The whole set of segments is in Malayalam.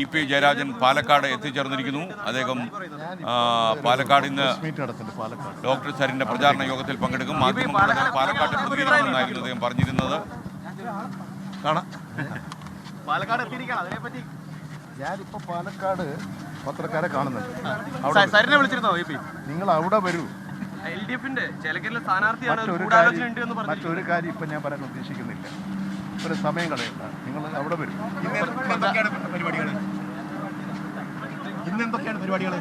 ഇ പി ജയരാജൻ പാലക്കാട് എത്തിച്ചേർന്നിരിക്കുന്നു. അദ്ദേഹം പാലക്കാട് ഇന്ന് പാലക്കാട് ഡോക്ടർ സരിന്റെ പ്രചാരണ യോഗത്തിൽ പങ്കെടുക്കും. മാധ്യമങ്ങളോട് പാലക്കാട് പ്രതികരിക്കണമെന്നായിരുന്നു അദ്ദേഹം പറഞ്ഞിരുന്നത്. ഞാനിപ്പോ പാലക്കാട് പത്രക്കാരെ കാണുന്നുണ്ട് സരിനെ വിളിച്ചിരുന്നോ എ നിങ്ങൾ അവിടെ വരൂ. മറ്റൊരു കാര്യം ഇപ്പൊ ഞാൻ പറയാൻ ഉദ്ദേശിക്കുന്നില്ല. ഒരു സമയം കളയണ്ട. നിങ്ങൾ അവിടെ വരും. എന്തൊക്കെയാണ് പരിപാടികൾ? ഇന്ന് എന്തൊക്കെയാണ് പരിപാടികൾ?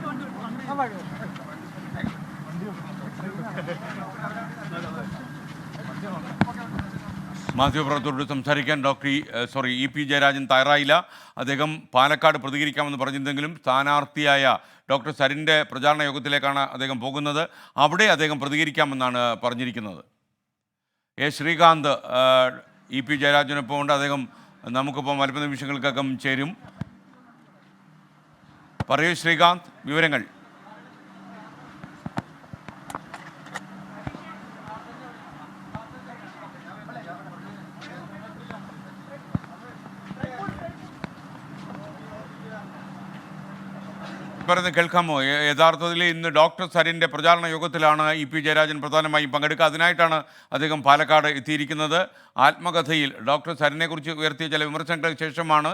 മാധ്യമപ്രവർത്തകരോട് സംസാരിക്കാൻ doctor sorry E P Jayarajan തയ്യാറായില്ല. അദ്ദേഹം പാലക്കാട് പ്രതികരിക്കാമെന്ന് പറഞ്ഞിരുന്നെങ്കിലും സ്ഥാനാർത്ഥിയായ ഡോക്ടർ സരിന്റെ പ്രചാരണ യോഗത്തിലേക്കാണ് അദ്ദേഹം പോകുന്നത്. അവിടെ അദ്ദേഹം പ്രതികരിക്കാമെന്നാണ് പറഞ്ഞിരിക്കുന്നത്. എ ശ്രീകാന്ത് ഇ പി ജയരാജനൊപ്പം ഉണ്ട്. അദ്ദേഹം നമുക്കിപ്പം അല്പ നിമിഷങ്ങൾക്കകം ചേരും. പറയൂ ശ്രീകാന്ത് വിവരങ്ങൾ. പറയുന്നത് കേൾക്കാമോ? യഥാർത്ഥത്തിൽ ഇന്ന് ഡോക്ടർ സരിന്റെ പ്രചാരണ യോഗത്തിലാണ് ഇ പി ജയരാജൻ പ്രധാനമായും പങ്കെടുക്കുക. അതിനായിട്ടാണ് അദ്ദേഹം പാലക്കാട് എത്തിയിരിക്കുന്നത്. ആത്മകഥയിൽ ഡോക്ടർ സരിനെക്കുറിച്ച് ഉയർത്തിയ ചില വിമർശനങ്ങൾക്ക് ശേഷമാണ്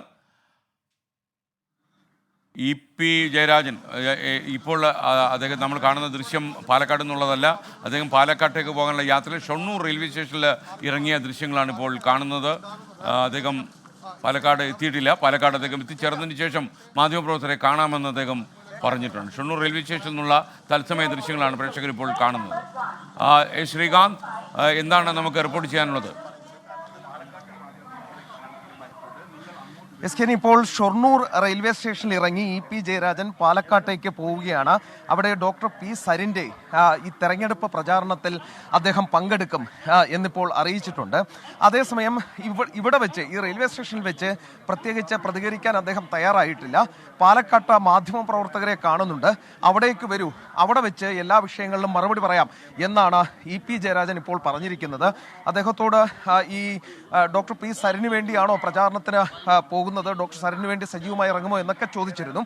ഇ പി ജയരാജൻ ഇപ്പോൾ അദ്ദേഹം നമ്മൾ കാണുന്ന ദൃശ്യം പാലക്കാട് എന്നുള്ളതല്ല അദ്ദേഹം പാലക്കാട്ടേക്ക് പോകാനുള്ള യാത്രയിൽ ഷൊണ്ണൂർ റെയിൽവേ സ്റ്റേഷനിൽ ഇറങ്ങിയ ദൃശ്യങ്ങളാണ് ഇപ്പോൾ കാണുന്നത്. അദ്ദേഹം പാലക്കാട് എത്തിയിട്ടില്ല. പാലക്കാട് അദ്ദേഹം എത്തിച്ചേർന്നതിന് ശേഷം മാധ്യമപ്രവർത്തകരെ കാണാമെന്ന് അദ്ദേഹം പറഞ്ഞിട്ടുണ്ട്. ഷൊണ്ണൂർ റെയിൽവേ സ്റ്റേഷനിൽ നിന്നുള്ള തത്സമയ ദൃശ്യങ്ങളാണ് പ്രേക്ഷകരിപ്പോൾ കാണുന്നത്. ശ്രീകാന്ത് എന്താണ് നമുക്ക് റിപ്പോർട്ട് ചെയ്യാനുള്ളത്? എസ് കെ ഇപ്പോൾ ഷൊർണൂർ റെയിൽവേ സ്റ്റേഷനിൽ ഇറങ്ങി ഇ പി ജയരാജൻ പാലക്കാട്ടേക്ക് പോവുകയാണ്. അവിടെ ഡോക്ടർ പി സരിന്റെ ഈ തെരഞ്ഞെടുപ്പ് പ്രചാരണത്തിൽ അദ്ദേഹം പങ്കെടുക്കും എന്നിപ്പോൾ അറിയിച്ചിട്ടുണ്ട്. അതേസമയം ഇവ ഇവിടെ വെച്ച് ഈ റെയിൽവേ സ്റ്റേഷനിൽ വെച്ച് പ്രത്യേകിച്ച് പ്രതികരിക്കാൻ അദ്ദേഹം തയ്യാറായിട്ടില്ല. പാലക്കാട്ട് മാധ്യമ പ്രവർത്തകരെ കാണുന്നുണ്ട്. അവിടേക്ക് വരൂ അവിടെ വെച്ച് എല്ലാ വിഷയങ്ങളിലും മറുപടി പറയാം എന്നാണ് ഇ പി ജയരാജൻ ഇപ്പോൾ പറഞ്ഞിരിക്കുന്നത്. അദ്ദേഹത്തോട് ഈ ഡോക്ടർ പി സരിന് വേണ്ടിയാണോ പ്രചാരണത്തിന് ആ, പോകുന്നത് ഡോക്ടർ സരിന് വേണ്ടി സജീവമായി ഇറങ്ങുമോ എന്നൊക്കെ ചോദിച്ചിരുന്നു.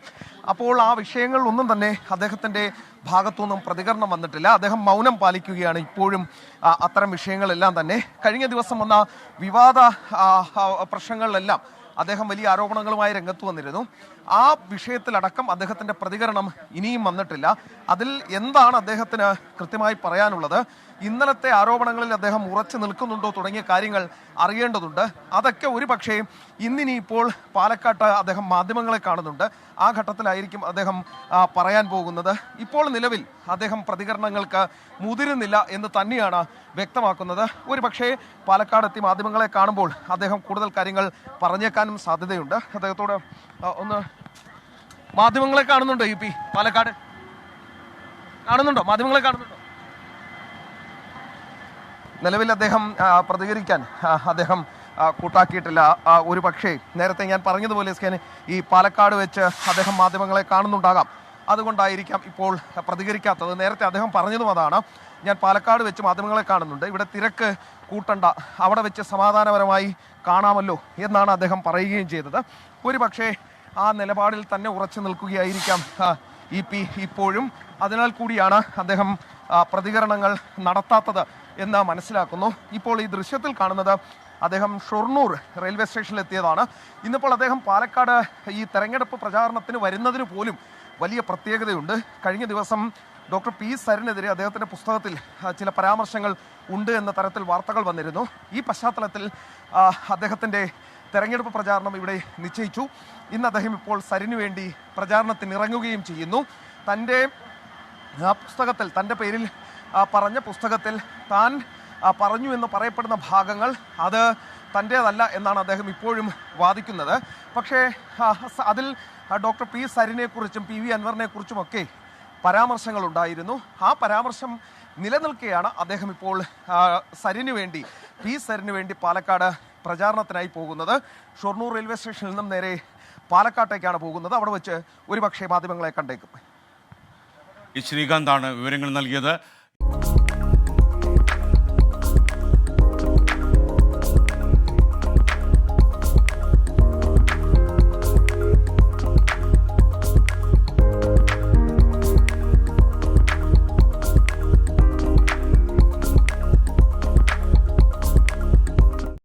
അപ്പോൾ ആ വിഷയങ്ങളിൽ ഒന്നും തന്നെ അദ്ദേഹത്തിന്റെ ഭാഗത്തുനിന്നും പ്രതികരണം വന്നിട്ടില്ല. അദ്ദേഹം മൗനം പാലിക്കുകയാണ് ഇപ്പോഴും അത്തരം വിഷയങ്ങളെല്ലാം തന്നെ. കഴിഞ്ഞ ദിവസം വന്ന വിവാദ പ്രശ്നങ്ങളിലെല്ലാം അദ്ദേഹം വലിയ ആരോപണങ്ങളുമായി രംഗത്ത് വന്നിരുന്നു. ആ വിഷയത്തിലടക്കം അദ്ദേഹത്തിന്റെ പ്രതികരണം ഇനിയും വന്നിട്ടില്ല. അതിൽ എന്താണ് അദ്ദേഹത്തിന് കൃത്യമായി പറയാനുള്ളത്? ഇന്നലത്തെ ആരോപണങ്ങളിൽ അദ്ദേഹം ഉറച്ചു നിൽക്കുന്നുണ്ടോ തുടങ്ങിയ കാര്യങ്ങൾ അറിയേണ്ടതുണ്ട്. അതൊക്കെ ഒരു പക്ഷേ ഇന്നിനിയിപ്പോൾ പാലക്കാട്ട് അദ്ദേഹം മാധ്യമങ്ങളെ കാണുന്നുണ്ട്. ആ ഘട്ടത്തിലായിരിക്കും അദ്ദേഹം പറയാൻ പോകുന്നത്. ഇപ്പോൾ നിലവിൽ അദ്ദേഹം പ്രതികരണങ്ങൾക്ക് മുതിരുന്നില്ല എന്ന് തന്നെയാണ് വ്യക്തമാക്കുന്നത്. ഒരു പക്ഷേ പാലക്കാടെത്തി മാധ്യമങ്ങളെ കാണുമ്പോൾ അദ്ദേഹം കൂടുതൽ കാര്യങ്ങൾ പറഞ്ഞേക്കാനും സാധ്യതയുണ്ട്. അദ്ദേഹത്തോട് ഒന്ന് മാധ്യമങ്ങളെ കാണുന്നുണ്ടോ യു പി? പാലക്കാട് കാണുന്നുണ്ടോ? മാധ്യമങ്ങളെ കാണുന്നുണ്ടോ? നിലവിൽ അദ്ദേഹം പ്രതികരിക്കാൻ അദ്ദേഹം കൂട്ടാക്കിയിട്ടില്ല. ഒരു പക്ഷേ നേരത്തെ ഞാൻ പറഞ്ഞതുപോലെ സ്കാൻ ഈ പാലക്കാട് വെച്ച് അദ്ദേഹം മാധ്യമങ്ങളെ കാണുന്നുണ്ടാകാം. അതുകൊണ്ടായിരിക്കാം ഇപ്പോൾ പ്രതികരിക്കാത്തത്. നേരത്തെ അദ്ദേഹം പറഞ്ഞതും അതാണ്. ഞാൻ പാലക്കാട് വെച്ച് മാധ്യമങ്ങളെ കാണുന്നുണ്ട്. ഇവിടെ തിരക്ക് കൂട്ടണ്ട. അവിടെ വെച്ച് സമാധാനപരമായി കാണാമല്ലോ എന്നാണ് അദ്ദേഹം പറയുകയും ചെയ്തത്. ഒരു പക്ഷേ ആ നിലപാടിൽ തന്നെ ഉറച്ചു നിൽക്കുകയായിരിക്കാം ഇ പി ഇപ്പോഴും. അതിനാൽ കൂടിയാണ് അദ്ദേഹം പ്രതികരണങ്ങൾ നടത്താത്തത്. എന്ന് മനസ്സിലാക്കുന്നു. ഇപ്പോൾ ഈ ദൃശ്യത്തിൽ കാണുന്നത് അദ്ദേഹം ഷൊർണൂർ റെയിൽവേ സ്റ്റേഷനിൽ എത്തിയതാണ് ഇന്നിപ്പോൾ അദ്ദേഹം പാലക്കാട് ഈ തെരഞ്ഞെടുപ്പ് പ്രചാരണത്തിന് വരുന്നതിന് പോലും വലിയ പ്രത്യേകതയുണ്ട്. കഴിഞ്ഞ ദിവസം ഡോക്ടർ പി സരിനെതിരെ അദ്ദേഹത്തിന്റെ പുസ്തകത്തിൽ ചില പരാമർശങ്ങൾ ഉണ്ട് എന്ന തരത്തിൽ വാർത്തകൾ വന്നിരുന്നു. ഈ പശ്ചാത്തലത്തിൽ അദ്ദേഹത്തിന്റെ തെരഞ്ഞെടുപ്പ് പ്രചാരണം ഇവിടെ നിശ്ചയിച്ചു. ഇന്ന് അദ്ദേഹം ഇപ്പോൾ സരിനു വേണ്ടി പ്രചാരണത്തിന് ഇറങ്ങുകയും ചെയ്യുന്നു തന്റെ പുസ്തകത്തിൽ തന്റെ പേരിൽ പറഞ്ഞ പുസ്തകത്തിൽ താൻ പറഞ്ഞു എന്ന് പറയപ്പെടുന്ന ഭാഗങ്ങൾ അത് തന്റേതല്ല എന്നാണ് അദ്ദേഹം ഇപ്പോഴും വാദിക്കുന്നത്. പക്ഷേ അതിൽ ഡോക്ടർ പി സരിനെക്കുറിച്ചും പി വി അൻവറിനെക്കുറിച്ചുമൊക്കെ പരാമർശങ്ങൾ ഉണ്ടായിരുന്നു ആ പരാമർശം നിലനിൽക്കുകയാണ് അദ്ദേഹം ഇപ്പോൾ സരിനു വേണ്ടി പി സരിന് വേണ്ടി പാലക്കാട് പ്രചാരണത്തിനായി പോകുന്നത്. ഷൊർണൂർ റെയിൽവേ സ്റ്റേഷനിൽ നിന്നും നേരെ പാലക്കാട്ടേക്കാണ് പോകുന്നത്. അവിടെ വെച്ച് ഒരുപക്ഷെ മാധ്യമങ്ങളെ കണ്ടേക്കും. ശ്രീകാന്താണ് വിവരങ്ങൾ നൽകിയത്.